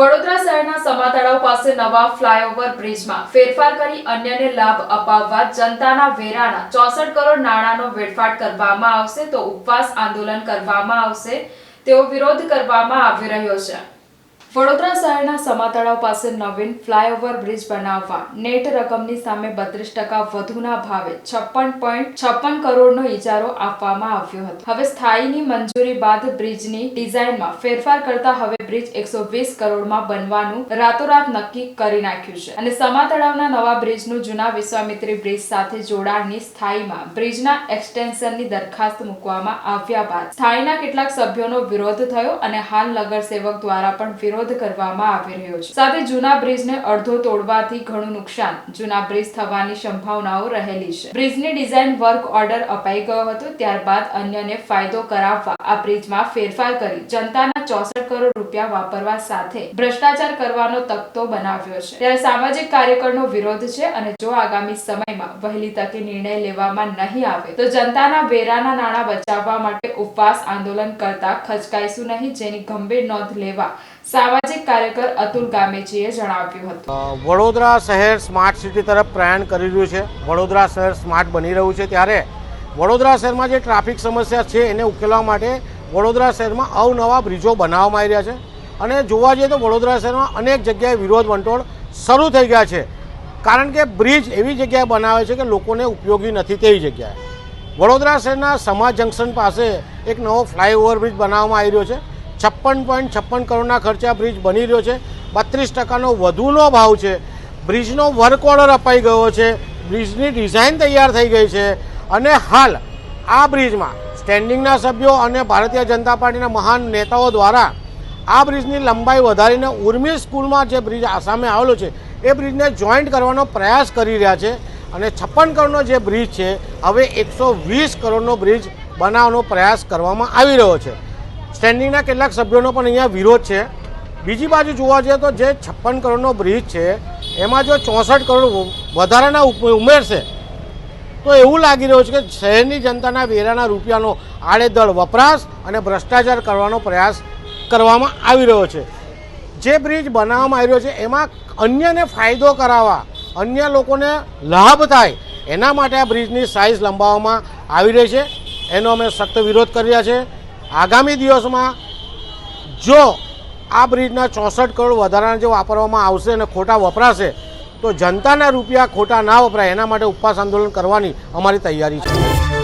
વડોદરા શહેરના સમા તળાવ પાસે નવા ફ્લાયઓવર બ્રિજમાં ફેરફાર કરી અન્યને લાભ અપાવવા જનતાના વેરાના ચોસઠ કરોડ નાણાંનો વેડફાટ કરવામાં આવશે તો ઉપવાસ આંદોલન કરવામાં આવશે તેવો વિરોધ કરવામાં આવી રહ્યો છે. વડોદરા શહેરના સમાતળાવ પાસે નવીન ફ્લાયઓવર બ્રિજ બનાવવા નેટ રકમની સામે બત્રીસ ટકા વધુના ભાવે છપ્પન પોઈન્ટ છપ્પન કરોડનો ઇજારો આપવામાં આવ્યો હતો. હવે સ્થાયીની મંજૂરી બાદ બ્રિજની ડિઝાઇનમાં ફેરફાર કરતા હવે બ્રિજ એકસો વીસ કરોડમાં બનવાનું રાતોરાત નક્કી કરી નાખ્યું છે અને સમાતળાવના નવા બ્રિજનું જૂના વિશ્વામિત્રી બ્રિજ સાથે જોડાણની સ્થાયીમાં બ્રિજના એક્સટેન્શનની દરખાસ્ત મૂકવામાં આવ્યા બાદ સ્થાયીના કેટલાક સભ્યોનો વિરોધ થયો અને હાલ નગર સેવક દ્વારા પણ વિરોધ કરવામાં આવી રહ્યો છે. સાથે જૂના બ્રિજને અડધો તોડવાથી ઘણું નુકસાન. જૂના બ્રિજ થવાની સંભાવનાઓ રહેલી છે. બ્રિજની ડિઝાઇન વર્ક ઓર્ડર અપાઈ ગયો હતો, ત્યારબાદ અન્યને ફાયદો કરાવવા આ બ્રિજમાં ફેરફાર કરી. જનતાના ચોસઠ કરોડ રૂપિયા વાપરવા સાથે ભ્રષ્ટાચાર કરવાનો તકતો બનાવ્યો છે. ત્યારે સામાજિક કાર્યકરનો વિરોધ છે અને જો આગામી સમયમાં વહેલી તકે નિર્ણય લેવામાં નહીં આવે, તો જનતાના વેરાના નાણાં બચાવવા માટે ઉપવાસ આંદોલન કરતા ખચકાઈશું નહીં, જેની ગંભીર નોંધ લેવા સામાજિક કાર્યકર અતુલ ગામેજીએ જણાવ્યું હતું. વડોદરા શહેર સ્માર્ટ સિટી તરફ પ્રયાણ કરી રહ્યું છે. વડોદરા શહેર સ્માર્ટ બની રહ્યું છે ત્યારે વડોદરા શહેરમાં જે ટ્રાફિક સમસ્યા છે એને ઉકેલવા માટે વડોદરા શહેરમાં અવનવા બ્રિજો બનાવવામાં આવી રહ્યા છે. અને જોવા જઈએ તો વડોદરા શહેરમાં અનેક જગ્યાએ વિરોધ વંટોળ શરૂ થઈ ગયા છે. કારણ કે બ્રિજ એવી જગ્યાએ બનાવે છે કે લોકોને ઉપયોગી નથી તેવી જગ્યાએ. વડોદરા શહેરના સમાજ જંકશન પાસે એક નવો ફ્લાયઓવર બ્રિજ બનાવવામાં આવી રહ્યો છે. છપ્પન પોઈન્ટ છપ્પન કરોડના ખર્ચે આ બ્રિજ બની રહ્યો છે. બત્રીસ ટકાનો વધુનો ભાવ છે. બ્રિજનો વર્ક ઓર્ડર અપાઈ ગયો છે. બ્રિજની ડિઝાઇન તૈયાર થઈ ગઈ છે. અને હાલ આ બ્રિજમાં સ્ટેન્ડિંગના સભ્યો અને ભારતીય જનતા પાર્ટીના મહાન નેતાઓ દ્વારા આ બ્રિજની લંબાઈ વધારીને ઉર્મી સ્કૂલમાં જે બ્રિજ આસામે આવેલો છે, એ બ્રિજને જોઈન્ટ કરવાનો પ્રયાસ કરી રહ્યા છે. અને છપ્પન કરોડનો જે બ્રિજ છે, હવે એકસો વીસ કરોડનો બ્રિજ બનાવવાનો પ્રયાસ કરવામાં આવી રહ્યો છે. સ્ટેન્ડિંગના કેટલાક સભ્યોનો પણ અહીંયા વિરોધ છે. બીજી બાજુ જોવા જઈએ તો જે છપ્પન કરોડનો બ્રિજ છે, એમાં જો ચોસઠ કરોડ વધારાના ઉમેરશે, તો એવું લાગી રહ્યું છે કે શહેરની જનતાના વેરાના રૂપિયાનો આડેદળ વપરાશ અને ભ્રષ્ટાચાર કરવાનો પ્રયાસ કરવામાં આવી રહ્યો છે. જે બ્રિજ બનાવવામાં આવી રહ્યો છે, એમાં અન્યને ફાયદો કરાવવા, અન્ય લોકોને લાભ થાય, એના માટે આ બ્રિજની સાઇઝ લંબાવવામાં આવી રહી છે. એનો અમે સખ્ત વિરોધ કર્યા છે. આગામી દિવસમાં જો આ બ્રિજના ચોસઠ કરોડ વધારાના જે વાપરવામાં આવશે અને ખોટા વપરાશે, તો જનતાના રૂપિયા ખોટા ના વપરાય. એના માટે ઉપવાસ આંદોલન કરવાની અમારી તૈયારી છે.